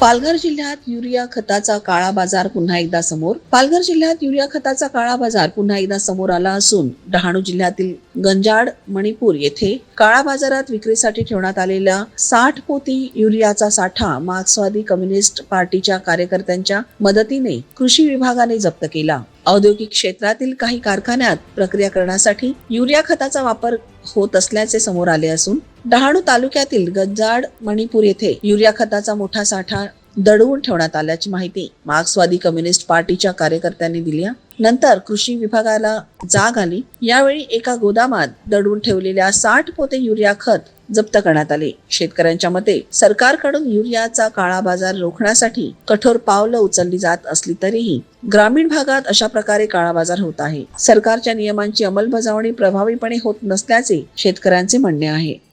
पालघर जिल्ह्यात युरिया खताचा काळा बाजार पुन्हा एकदा समोर. पालघर जिल्ह्यात युरिया खताचा काळा बाजार पुन्हा एकदा समोर आला असून डहाणू जिल्ह्यातील गंजाड मणिपूर येथे काळा बाजारात विक्रीसाठी ठेवण्यात आलेल्या साठ पोती युरियाचा साठा मार्क्सवादी कम्युनिस्ट पार्टीच्या कार्यकर्त्यांच्या मदतीने कृषी विभागाने जप्त केला. औद्योगिक क्षेत्रातील काही कारखान्यात प्रक्रिया करण्यासाठी युरिया खताचा वापर होत असल्याचे समोर आले असून डहाणू तालुक्यातील गंजाड मणिपूर येथे युरिया खताचा मोठा साठा दडवून ठेवण्यात आल्याची माहिती मार्क्सवादी कम्युनिस्ट पार्टीच्या कार्यकर्त्यांनी दिली नंतर कृषी विभागाला जाग आली. यावेळी एका गोदामात दडवून ठेवलेल्या साठ पोते युरिया खत जप्त करण्यात आले. शेतकऱ्यांच्या मते सरकारकडून युरियाचा काळा बाजार रोखण्यासाठी कठोर पावलं उचलली जात असली तरीही ग्रामीण भागात अशा प्रकारे काळा बाजार होत आहे. सरकारच्या नियमांची अंमलबजावणी प्रभावीपणे होत नसल्याचे शेतकऱ्यांचे म्हणणे आहे.